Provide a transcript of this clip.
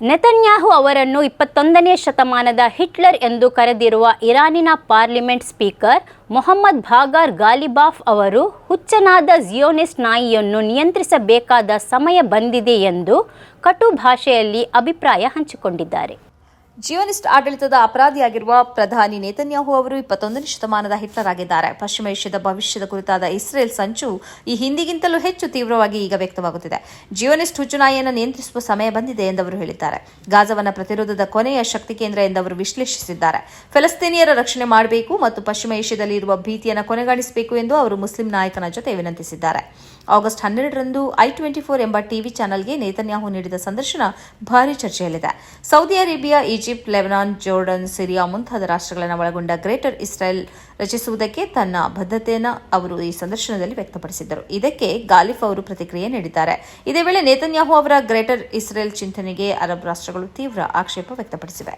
Netanyahu ಅವರನ್ನು ಇಪ್ಪತ್ತೊಂದನೇ ಶತಮಾನದ ಹಿಟ್ಲರ್ ಎಂದು ಕರೆದಿರುವ ಇರಾನಿನ parliament speaker Mohammad Bagher Ghalibaf ಅವರು, ಹುಚ್ಚನಾದ ಜಿಯೋನಿಸ್ಟ್ ನಾಯಿಯನ್ನು ನಿಯಂತ್ರಿಸಬೇಕಾದ ಸಮಯ ಬಂದಿದೆ ಎಂದು ಕಟು ಭಾಷೆಯಲ್ಲಿ ಅಭಿಪ್ರಾಯ ಹಂಚಿಕೊಂಡಿದ್ದಾರೆ. ಜಿಯೋನಿಸ್ಟ್ ಆಡಳಿತದ ಅಪರಾಧಿಯಾಗಿರುವ ಪ್ರಧಾನಿ ನೇತನ್ಯಾಹು ಅವರು ಇಪ್ಪತ್ತೊಂದನೇ ಶತಮಾನದ ಹಿಟ್ಲರ್ ಆಗಿದ್ದಾರೆ ಪಶ್ಚಿಮ ಏಷ್ಯಾದ ಭವಿಷ್ಯದ ಕುರಿತಾದ ಇಸ್ರೇಲ್ ಸಂಚು ಈ ಹಿಂದಿಗಿಂತಲೂ ಹೆಚ್ಚು ತೀವ್ರವಾಗಿ ಈಗ ವ್ಯಕ್ತವಾಗುತ್ತಿದೆ. ಜಿಯೋನಿಸ್ಟ್ ಹುಚ್ಚುನಾಯಿಯನ್ನು ನಿಯಂತ್ರಿಸುವ ಸಮಯ ಬಂದಿದೆ ಎಂದವರು ಹೇಳಿದ್ದಾರೆ. ಗಾಜಾವನ್ನ ಪ್ರತಿರೋಧದ ಕೊನೆಯ ಶಕ್ತಿ ಕೇಂದ್ರ ಎಂದವರು ವಿಶ್ಲೇಷಿಸಿದ್ದಾರೆ. ಫಲಸ್ತೀನಿಯರ ರಕ್ಷಣೆ ಮಾಡಬೇಕು ಮತ್ತು ಪಶ್ಚಿಮ ಏಷ್ಯಾದಲ್ಲಿ ಇರುವ ಭೀತಿಯನ್ನು ಕೊನೆಗಾಣಿಸಬೇಕು ಎಂದು ಅವರು ಮುಸ್ಲಿಂ ನಾಯಕನ ಜೊತೆ ವಿನಂತಿಸಿದ್ದಾರೆ. ಆಗಸ್ಟ್ ಹನ್ನೆರಡರಂದು ಐ ಟ್ವೆಂಟಿ ಫೋರ್ ಎಂಬ ಟಿವಿ ಚಾನೆಲ್ಗೆ ನೇತನ್ಯಾಹು ನೀಡಿದ ಸಂದರ್ಶನ ಭಾರಿ ಚರ್ಚೆಯಲ್ಲಿದೆ. Saudi Arabia Egypt, Lebanon, Jordan, Syria ಮುಂತಾದ ರಾಷ್ಟ್ರಗಳನ್ನು ಒಳಗೊಂಡ ಗ್ರೇಟರ್ ಇಸ್ರೇಲ್ ರಚಿಸುವುದಕ್ಕೆ ತನ್ನ ಬದ್ಧತೆಯನ್ನು ಅವರು ಈ ಸಂದರ್ಶನದಲ್ಲಿ ವ್ಯಕ್ತಪಡಿಸಿದ್ದರು. ಇದಕ್ಕೆ ಗಾಲಿಫ್ ಅವರು ಪ್ರತಿಕ್ರಿಯೆ ನೀಡಿದ್ದಾರೆ. ಇದೇ ವೇಳೆ ನೇತನ್ಯಾಹು ಅವರ ಗ್ರೇಟರ್ ಇಸ್ರೇಲ್ ಚಿಂತನೆಗೆ ಅರಬ್ ರಾಷ್ಟ್ರಗಳು ತೀವ್ರ ಆಕ್ಷೇಪ ವ್ಯಕ್ತಪಡಿಸಿವೆ.